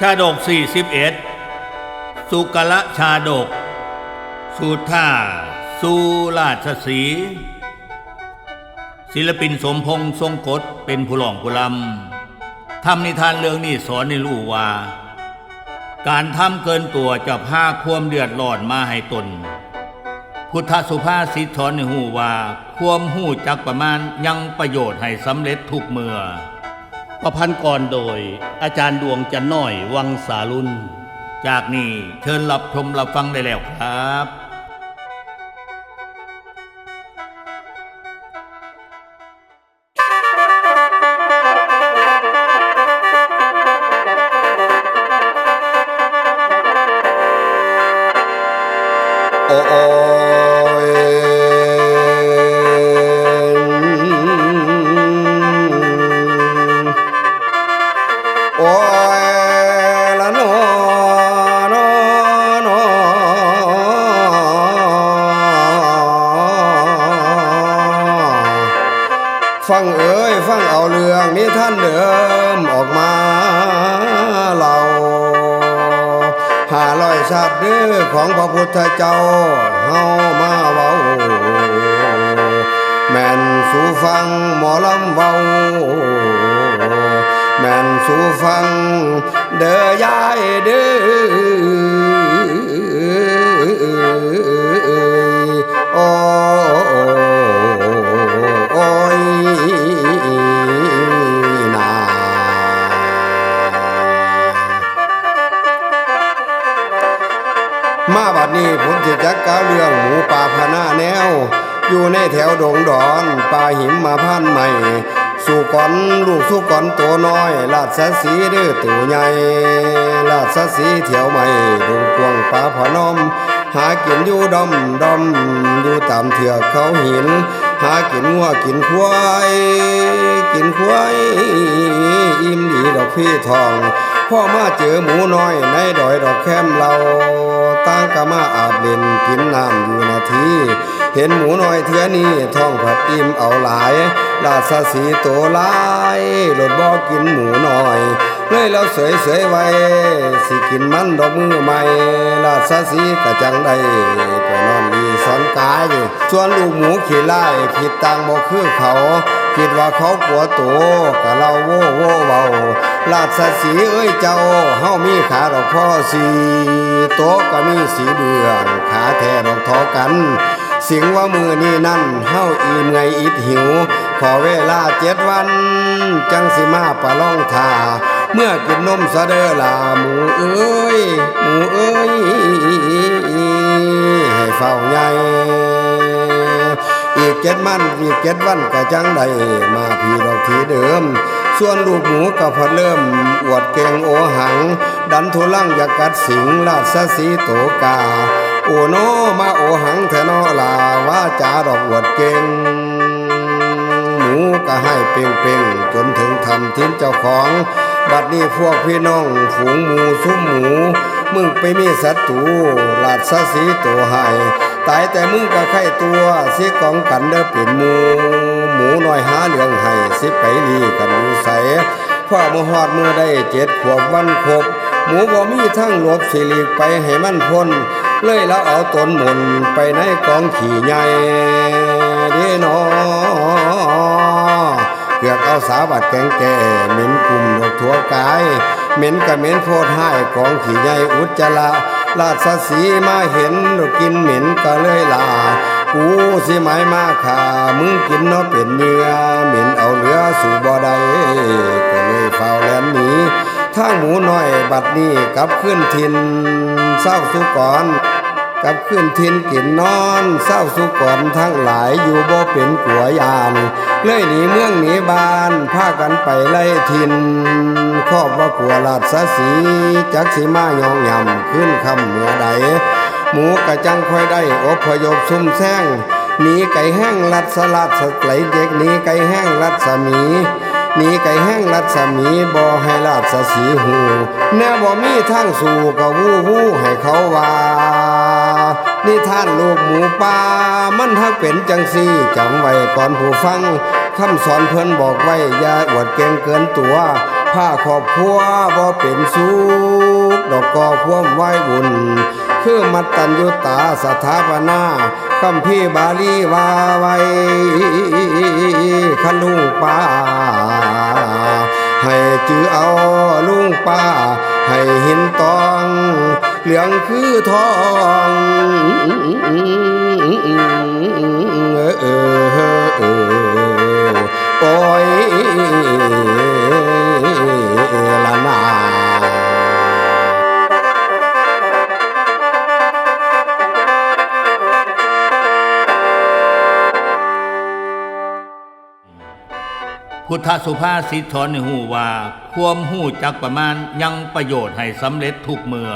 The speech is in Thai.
ชาดก 41 สุกละชาดกสูท่าสุราชสี ศิลปินสมพงษ์ทรงกฎเป็นผู้หล่องผู้ลำทำนิทานเรื่องนี้สอนในรู้ว่า การทำเกินตัวจะพาความเดือดร้อนมาให้ตน พุทธสุภาษิตสอนในหูว่า ความหูจักประมาณยังประโยชน์ให้สำเร็จทุกเมื่อ ประพันธ์กรโดย อาจารย์ดวงจันน้อยวังสาลุนจากนี้เชิญรับชมรับฟังได้แล้วครับโอ้ ฟังเอ๋ยฟังเอาเรื่องนี้ท่านเดิมออกมาเล่าหาลอยชาติเด้อของพระพุทธเจ้าเฮามาเว้า สู่ฟัง เด้อยายเด้อโอ้โอ้ยนามาบัดนี้ผมจะจักกล่าวเรื่องหมูป่าพนาแนว อยู่ในแถวดงดอนป่าหิมมาพันใหม่ สู่ก่อนลูกสู่ก่อนตัวน้อย ลาดสะสีเด้อตัวใหญ่ ลาดสะสีเถียวใหม่ดงกวงป่าพนม หากินอยู่ดอมดอมอยู่ตามเถือกเขาหิน หากินงัวกินควาย กินควายอิ่มดีดอกพี่ทองพ่อมาเจอหมูน้อยในดอยดอกแคมเราตั้งกะมาอาบเล่นกินน้ำอยู่นาที เห็นหมูน้อยเทือนี้ท้องผัดอิ่มเอาหลาย ลาดสะสีโตหลายหลดบ่กินหมูหน้อย เลยเราเสยเสยๆไว้ สิกินมันดอกมือใหม่ลาดสะสีกะจังได้ไปนอนดีสอนกายส่วนลูกหมูขี้ไล่ผิดตังบ่คือเขาคิดว่าเขาปวดตัวกะเราโว้โว้เบาลาดสสีเอ้ยเจ้าเฮามีขาดอกพ่อสีโตก็มีสีเบืองขาแท้ดอกทอกัน สิงว่ามือนี่นั่นเฮาอิ่มไงอิดหิว ขอเวลาเจ็ดวัน จังสิมาปะล่องทาเมื่อกินนมสะเดอลาหมูเอ้ย หมูเอ้ย ให้เฝ้าใหญ่อีกเจ็ดมันอีกเจ็ดวันก็จังได้มาพี่ดอกทีเดิม ส่วนลูกหมูก็พอเริ่ม อวดเก่งโอหัง ดันทุลังอยากกัดสิงลาดสะสีโตกา โอโนมาโอหังแทนอลาว่าจาดอกอวดเก่ง เป่งเป่งๆจนถึงทำทิ้นเจ้าของ บัดนี้พวกพี่น้องฝูงหมูซุ้มหมู มึงไปมีศัตรูลาดสะสีตัวให้ตายแต่มึงก็ไข่ตัวเสียกองกันเด้อเป็นหมูหมูน้อยหาเรื่องให้สิไปลีกันอยู่ใสพ่อมาหอดมือได้เจ็ดขวบวันครบหมูบ่มีทั้งหลบสิหลีกไปให้มันพ้นเลยแล้วเอาตนหมุนไปในกองขี่ใหญ่เดีนอ เกือกเอาสาบัดแกงแก่เหม็นกลุ่มดอกทั่วกาย เหม็นกะเหม็นโพดให้กองขี่ใหญ่อุจจาระลาดสสีมาเห็นดอกกินเหม็นก็เลยลากูสิหมายมาขามึงกินเนาะเป็นเนื้อเหม็นเอาเหลือสู่บ่ได้ก็เลยเฝ้าแลนหนีทางหมูน้อยบัดนี้กลับขึ้นทินเศร้าสุก่อนกลับขึ้นทินกินนอนเศร้าสุก่อนทั้งหลายอยู่บ่เป็นกัวยาน เลยหนีเมืองหนีบ้านพากันไปไล่ทินครอบว่ากัวลาดสะสีจักสิมายองยำขึ้นคำเมื่อใด หมูกระจังค่อยได้อพยพซุ่มแซงหนีไก่แห้งลัดสลัดสไหลเด็กหนีไก่แห้งลัดสมีหนีไก่แห้งลัดสมีบ่ให้ลาดสะสีหูแน่บ่มีทางสู่ก็วู้วู้ให้เขาว่า นี่ท่านลูกหมูป่ามันถ้าเป็นจังซี่จำไว้ก่อนผู้ฟังคำสอนเพิ่อนบอกไว้อย่าอวดเก่งเกินตัวผ้าขอบครัวบ่เป็นสุขดอกกอควมไหวบุญคือมัตตัญญุตาสถาปนาคำพี่บาลีวาไว้คันลุงป้า ให้จือเอาลุงป้า ให้ห็นตอง เหลืองคือทองเออเออเออโอ้ยละนาพุทธสุภาษิตสอนให้หูว่า ความหูจักประมาณยังประโยชน์ให้สำเร็จทุกเมื่อ